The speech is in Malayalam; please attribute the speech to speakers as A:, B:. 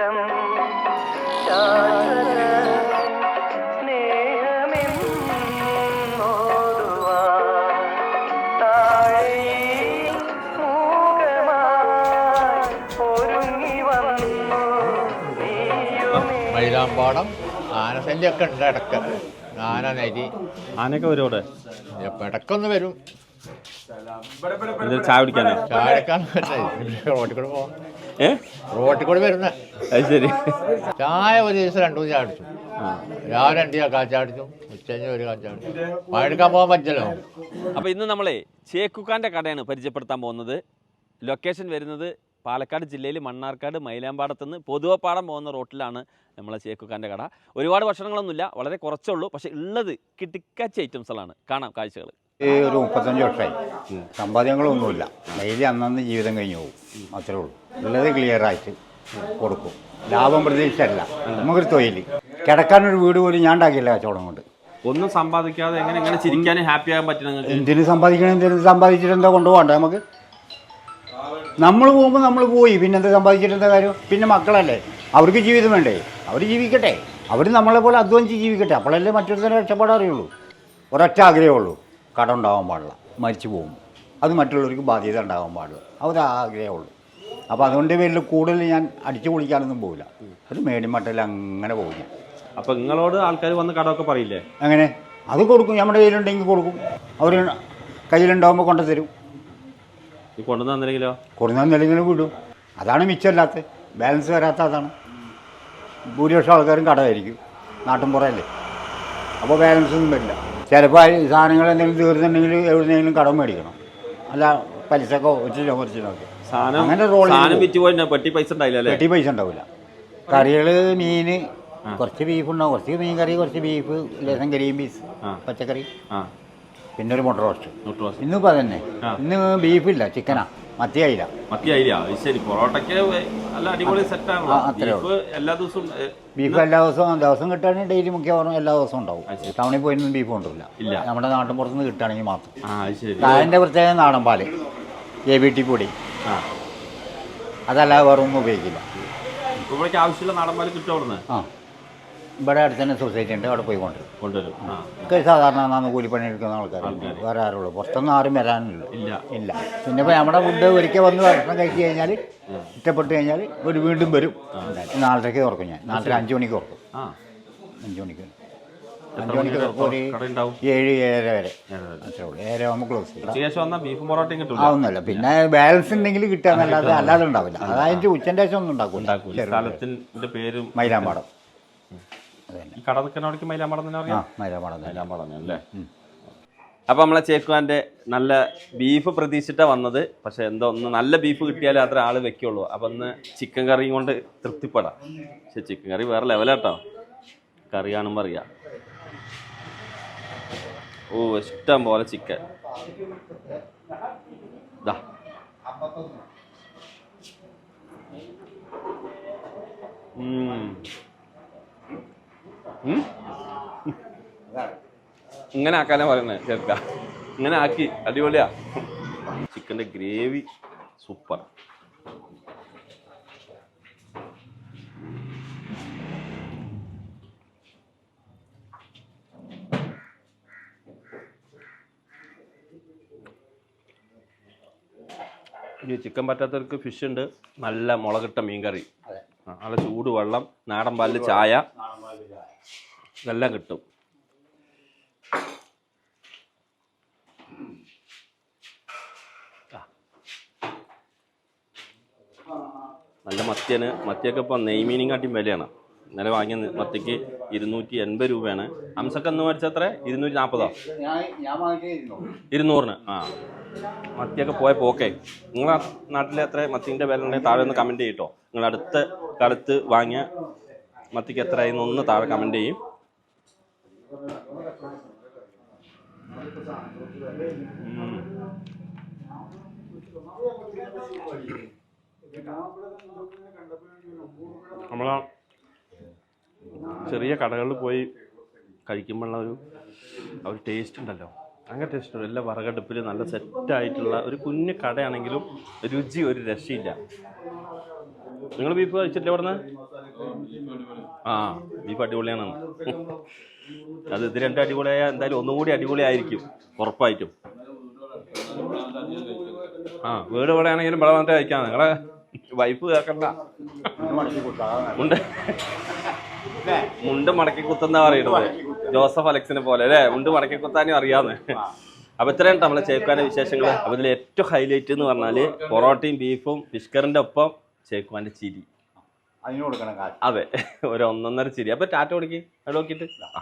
A: ഇഷ്ടം ശാശ്വത
B: മൈലാമ്പാടം ഉണ്ട് ഇടയ്ക്ക്. ആന നരി
C: ആനയൊക്കെ വരും അവിടെ?
B: ഇടക്കൊന്ന് വരും.
C: ഇത് ചായ കുടിക്കാനോ?
B: ചായക്കാൻ റോട്ടിൽ കൂടെ പോവാം.
C: ഏ?
B: റോട്ടിൽ കൂടെ വരുന്ന.
C: അത് ശരി.
B: ചായ ഒരു ദിവസം രണ്ടു ദിവസം അടിച്ചു രാവിലെ രണ്ട് കാച്ച അടിച്ചു ഉച്ചഞ്ഞ് ഒരു കാച്ച അടിച്ചു. മഴയെടുക്കാൻ പോകാൻ പറ്റില്ലല്ലോ.
C: അപ്പോൾ ഇന്ന് നമ്മളെ ചേക്കുക്കാന്റെ കടയാണ് പരിചയപ്പെടുത്താൻ പോകുന്നത്. ലൊക്കേഷൻ വരുന്നത് പാലക്കാട് ജില്ലയിൽ മണ്ണാർക്കാട് മൈലാമ്പാടത്ത് നിന്ന് പൊതുവപ്പാടം പോകുന്ന റോട്ടിലാണ് നമ്മളെ ചേക്കുക്കാന്റെ കട. ഒരുപാട് ഭക്ഷണങ്ങളൊന്നുമില്ല വളരെ കുറച്ചേ ഉള്ളൂ. പക്ഷേ ഉള്ളത് കിട്ടിക്കാച്ച ഐറ്റംസുകളാണ്. കാണാം കാഴ്ചകൾ
D: ഈ ഒരു മുപ്പത്തഞ്ച് വർഷമായി. സമ്പാദ്യങ്ങളൊന്നുമില്ല. ഡെയിലി അന്നന്ന് ജീവിതം കഴിഞ്ഞു പോകും. അത്രേ ഉള്ളൂ. ഉള്ളത് ക്ലിയർ ആയിട്ട് കൊടുക്കും. ലാഭം പ്രതീക്ഷയല്ല നമുക്കൊരു തൊഴിൽ. കിടക്കാനൊരു വീട് പോലും ഞാൻ ഉണ്ടാക്കിയില്ല കച്ചവടം കൊണ്ട്.
C: ഒന്നും സമ്പാദിക്കാതെ എങ്ങനെ എങ്ങനെ ചിരിക്കാനും ഹാപ്പി ആകാൻ പറ്റും നിങ്ങൾക്ക്?
D: എന്തിനു സമ്പാദിക്കണം എന്തിനു സമ്പാദിച്ചിട്ട് എന്താ കൊണ്ടുപോകണ്ട നമുക്ക്? നമ്മൾ പോകുമ്പോൾ നമ്മൾ പോയി പിന്നെ എന്താ സമ്പാദിച്ചിട്ട് എന്താ കാര്യം? പിന്നെ മക്കളല്ലേ? അവർക്ക് ജീവിതം വേണ്ടേ? അവർ ജീവിക്കട്ടെ. അവർ നമ്മളെ പോലെ അധ്വാനിച്ച് ജീവിക്കട്ടെ. അപ്പോഴല്ലേ മറ്റൊരുത്തരെ രക്ഷപ്പെടാൻ അറിയുള്ളൂ. ഒരൊറ്റ ആഗ്രഹമേ ഉള്ളൂ. കട ഉണ്ടാവാൻ പാടില്ല. മരിച്ചു പോകും. അത് മറ്റുള്ളവർക്ക് ബാധ്യത ഉണ്ടാകാൻ പാടില്ല. അവരാഗ്രഹമുള്ളൂ അപ്പോൾ അതുകൊണ്ട് പേരിൽ കൂടുതൽ ഞാൻ അടിച്ചു പൊളിക്കാനൊന്നും പോകില്ല അത് മേടിമട്ടയിൽ അങ്ങനെ പോകും ഞാൻ.
C: അപ്പോൾ നിങ്ങളോട് ആൾക്കാർ വന്ന് കടമൊക്കെ പറയില്ലേ?
D: അങ്ങനെ. അത് കൊടുക്കും. നമ്മുടെ കയ്യിലുണ്ടെങ്കിൽ കൊടുക്കും. അവർ കയ്യിലുണ്ടാകുമ്പോൾ കൊണ്ടുതരും.
C: ഈ കൊണ്ടുവന്ന് തന്നില്ലെങ്കിലോ?
D: കൊടുക്കുന്ന തന്നില്ലെങ്കിലും വിടും. അതാണ് മിച്ചമല്ലാത്ത ബാലൻസ് വരാത്തതാണ് ഭൂരിപക്ഷം ആൾക്കാരും കടമായിരിക്കും. നാട്ടിൻപുറമല്ലേ അപ്പോൾ ബാലൻസ് ഒന്നും വരില്ല. ചിലപ്പോൾ സാധനങ്ങൾ എന്തെങ്കിലും തീർന്നുണ്ടെങ്കിൽ എവിടുന്നെങ്കിലും കടം മേടിക്കണം. അല്ല പലിശക്കോ ഒച്ചിലോ കുറച്ചിലോ ഒക്കെ.
C: സാധനം
D: അങ്ങനെ ചെയ്ത്
C: സാധനം. വിറ്റ് പോയി പെട്ടി പൈസ ഉണ്ടായില്ല അല്ലേ?
D: വെട്ടി പൈസ ഉണ്ടാവില്ല. കറികൾ മീൻ കുറച്ച് ബീഫ് ഉണ്ടാവും കുറച്ച് മീൻ കറി കുറച്ച് ബീഫ് ലേശം കരിയും പീസ്
C: ആ.
D: പച്ചക്കറി.
C: ആ.
D: പിന്നെ ഒരു മുട്ട റോസ്റ്റ്
C: നൂറ് മാസം
D: ഇന്നിപ്പോൾ അതന്നെ.
C: ആ.
D: ഇന്ന് ബീഫില്ല ചിക്കനാ മത്തിയായില്ല
C: മത്തിയായില്ല അത് ശരി. പൊറോട്ടയ്ക്ക് നല്ല അടിപൊളി സെറ്റാണല്ലോ
D: ആ, അത്രേ
C: ബീഫ് എല്ലാ ദിവസവും ഏ,
D: ബീഫ് എല്ലാ ദിവസവും ദിവസം കിട്ടുകയാണെങ്കിൽ ഡെയിലി മിക്കവാറും എല്ലാ ദിവസവും ഉണ്ടാവും.
C: അത് ശരി.
D: ടൗണിൽ പോയിരുന്നും ബീഫ് കൊണ്ടുമില്ല
C: ഇല്ല.
D: നമ്മുടെ നാട്ടിൻ പുറത്തുനിന്ന് കിട്ടുകയാണെങ്കിൽ മാത്രം.
C: ആ അത് ശരി.
D: അതിന്റെ പ്രത്യേക നാടൻ പാൽ. എ ബി ടി പൊടി
C: ആ.
D: അതല്ലാതെ വേറെ ഒന്നും ഉപയോഗിക്കില്ല.
C: ഇപ്പൊ ഇവിടേക്ക് ആവശ്യമുള്ള നാടൻ കിട്ടും അവിടുന്ന്?
D: ആ. ഇവിടെ അടുത്ത് തന്നെ സൊസൈറ്റി ഉണ്ട് അവിടെ പോയി കൊണ്ടുവരും.
C: കൊണ്ടുവരും. ആ.
D: ഒക്കെ സാധാരണ നാന്ന് കൂലിപ്പണി എടുക്കുന്ന ആൾക്കാർ. വേറെ ആരുള്ളൂ. പുറത്തൊന്നും ആരും വരാനില്ല.
C: ഇല്ല.
D: ഇല്ല. പിന്നെ ഇപ്പോൾ നമ്മുടെ ഫുഡ് ഒരിക്കൽ വന്ന് ഭക്ഷണം കഴിച്ച് കഴിഞ്ഞാൽ ഇഷ്ടപ്പെട്ട് കഴിഞ്ഞാൽ ഒരു വീണ്ടും വരും. നാലരയ്ക്ക് തുറക്കും ഞാൻ. നാലര അഞ്ച് മണിക്ക് തുറക്കും.
C: ആ.
D: അഞ്ച് മണിക്ക്. അഞ്ച് മണിക്ക് ഏഴ് ഏഴര വരെ. അത്രേ ഉള്ളൂ. ഏഴര ആകുമ്പോൾ ക്ലോസ് ചെയ്യും. ആവുന്നല്ല പിന്നെ ബാലൻസ് ഉണ്ടെങ്കിൽ കിട്ടാന്നല്ലാതെ അല്ലാതെ ഉണ്ടാവില്ല. അതായത് ഉച്ചന്റെ ശേഷം ഒന്നും ഉണ്ടാക്കൂല.
C: പേരും
D: മൈലാമ്പാടം.
C: കട നിൽക്കുന്നവിടേക്ക് മൈലാമ്പാടം തന്നെ
D: ആ
C: അറിയാം
D: മൈലാമ്പാടം
C: മൈലാമ്പാടം അല്ലേ? അപ്പൊ നമ്മളെ ചേക്കുവാന്റെ നല്ല ബീഫ് പ്രതീക്ഷിച്ചിട്ട വന്നത്. പക്ഷെ എന്തോ ഒന്ന് നല്ല ബീഫ് കിട്ടിയാലേ അത്ര ആൾ വെക്കുള്ളൂ. അപ്പൊ ഒന്ന് ചിക്കൻ കറിയും കൊണ്ട് തൃപ്തിപ്പെടാം. പക്ഷെ ചിക്കൻ കറി വേറെ ലെവലാട്ടോ കറി കാണുമ്പോൾ അറിയാം. ഓ ഇഷ്ടം പോലെ ചിക്കൻ ദാ? ഇങ്ങനെ ആക്കാനാ പറയുന്നത് ചേർക്ക ഇങ്ങനെ ആക്കി അടിപൊളിയാ. ചിക്കന്റെ ഗ്രേവി സൂപ്പർ ഈ ചിക്കൻ പറ്റാത്തവർക്ക് ഫിഷ് ഉണ്ട്. നല്ല മുളകിട്ട മീൻകറി. നല്ല ചൂട് വെള്ളം നാടൻ പാലിൽ ചായ. ഇതെല്ലാം കിട്ടും. നല്ല മത്തിയാണ്. മത്തിയൊക്കെ ഇപ്പം നെയ്മീനും കാട്ടിയും വിലയാണ്. ഇന്നലെ വാങ്ങിയ മത്തിക്ക് ഇരുന്നൂറ്റി എൺപത് രൂപയാണ്. ഹംസക്ക് എന്ന് മേടിച്ച എത്ര? ഇരുന്നൂറ്റി നാൽപ്പതോ ഇരുന്നൂറിന്. ആ. മത്തിയൊക്കെ പോയ പോക്കേ. നിങ്ങളെ നാട്ടിലെ എത്ര മത്തിന്റെ വില ഉണ്ടെങ്കിൽ താഴെ ഒന്ന് കമന്റ് ചെയ്യട്ടോ നിങ്ങൾ അടുത്ത കാലത്ത് വാങ്ങിയ മത്തിക്ക് എത്ര ആയിരുന്നു ഒന്ന് താഴെ കമന്റ് ചെയ്യും. നമ്മളാ ചെറിയ കടകളിൽ പോയി കഴിക്കുമ്പോഴുള്ള ഒരു ആ ഒരു ടേസ്റ്റ് ഉണ്ടല്ലോ. അങ്ങനെ ടേസ്റ്റ് ഉണ്ട്. എല്ലാ വറകടുപ്പിൽ നല്ല സെറ്റായിട്ടുള്ള ഒരു കുഞ്ഞു കടയാണെങ്കിലും രുചി ഒരു രക്ഷയില്ല. നിങ്ങൾ ബീഫ് കഴിച്ചിട്ടില്ല ഇവിടുന്ന് ആ ബീഫ് അടിപൊളിയാണ്. അത് ഇത് രണ്ടും അടിപൊളിയായ എന്തായാലും ഒന്നുകൂടി അടിപൊളിയായിരിക്കും. ഉറപ്പായിട്ടും. ആ വീട് ഇവിടെ ആണെങ്കിലും ഇവിടെ വന്നിട്ട് കഴിക്കാം. നിങ്ങളെ വൈഫ് കേൾക്കണ്ട മുണ്ട് മുണ്ട് മടക്കി കുത്തുന്ന പറയുന്നത്. ജോസഫ് അലക്സിനെ പോലെ അല്ലേ? മുണ്ട് മടക്കി കുത്താനും അറിയാന്ന്. അപ്പൊ ഇത്രയാണ് നമ്മളെ ചേക്കുവാന്റെ വിശേഷങ്ങൾ അപ്പൊ ഇതിൽ ഏറ്റവും ഹൈലൈറ്റ് എന്ന് പറഞ്ഞാൽ പൊറോട്ടയും ബീഫും ഫിഷ്കറിന്റെ ഒപ്പം ചേക്കുവാന്റെ ചിരി. അതെ. ഒരു ഒന്നൊന്നര ചിരി. അപ്പൊ ടാറ്റ കൊടുക്കി. അത് നോക്കിട്ട് ആ.